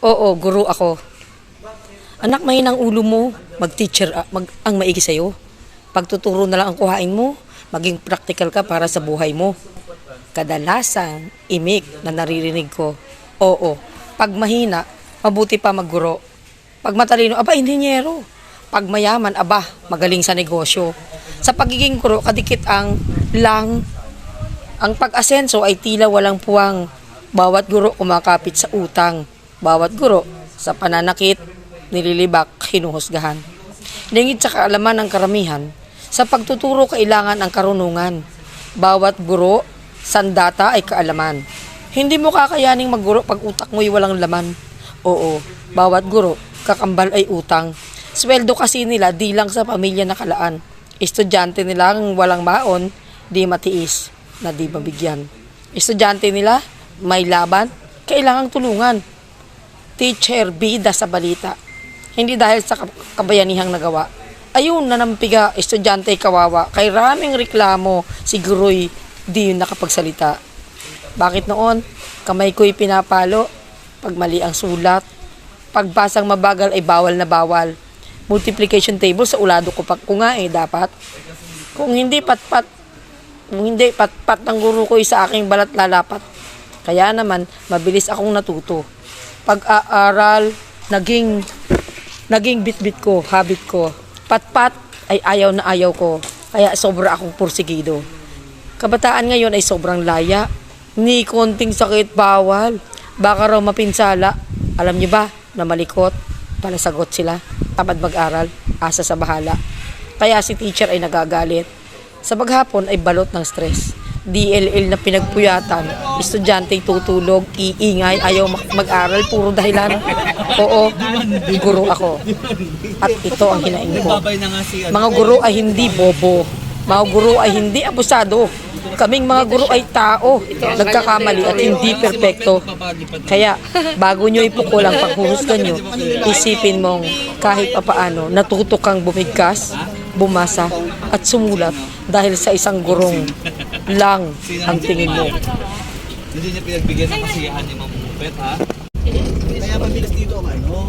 Oo, guro ako. Anak, may ng ulo mo. Mag-teacher, ah, mag, ang maigi sa'yo. Pagtuturo na lang ang kuhain mo, maging practical ka para sa buhay mo. Kadalasan, imik na naririnig ko. Oo, pag mahina, mabuti pa magguro. Pag matalino, aba, inhinyero. Pag mayaman, aba, magaling sa negosyo. Sa pagiging guro, kadikit ang lang. Ang pag-asenso ay tila walang puwang. Bawat guro kumakapit sa utang. Bawat guro sa pananakit, nililibak, hinuhusgahan. Lingid sa kaalaman ng karamihan, sa pagtuturo kailangan ang karunungan. Bawat guro, sandata ay kaalaman. Hindi mo kakayaning magguro pag utak mo'y walang laman. Oo, bawat guro, kakambal ay utang. Sweldo kasi nila di lang sa pamilya nakalaan. Estudyante nilang walang baon, di matiis na di mabigyan. Estudyante nila, may laban, kailangang tulungan. Teacher, bida sa balita. Hindi dahil sa kab- kabayanihang nagawa. Ayun, nanampiga, estudyante kawawa. Kay raming reklamo, siguro'y di yun nakapagsalita. Bakit noon? Kamay ko'y pinapalo. Pag mali ang sulat. Pagbasang mabagal ay bawal na bawal. Multiplication table sa ulado ko pa ko nga eh, dapat. Kung hindi patpat, kung hindi patpat ng guro ko sa aking balat lalapat. Kaya naman, mabilis akong natuto. Pag-aaral, naging, naging bit-bit ko, habit ko. Patpat ay ayaw na ayaw ko. Kaya sobra akong pursigido. Kabataan ngayon ay sobrang laya. Ni konting sakit bawal. Baka raw mapinsala. Alam niyo ba na malikot? Palasagot sila. Tamad mag-aral. Asa sa bahala. Kaya si teacher ay nagagalit. Sa paghapon ay balot ng stress. DLL na pinagpuyatan. Estudyante tutulog, iingay, ayaw mag-aral, puro dahilan. Oo, guro ako. At ito ang hinaing ko. Mga guro ay hindi bobo. Mga guro ay hindi abusado. Kaming mga guro ay tao, nagkakamali at hindi perpekto. Kaya, bago nyo ipukul ang panghuhusgan nyo, isipin mong kahit papaano, natuto kang bumigkas, bumasa, at sumulat dahil sa isang gurong lang ang tingin mo. Hindi niya pinagbigyan ng kasiyahan ni Ma'am ha? Kaya mabilis dito ang ano.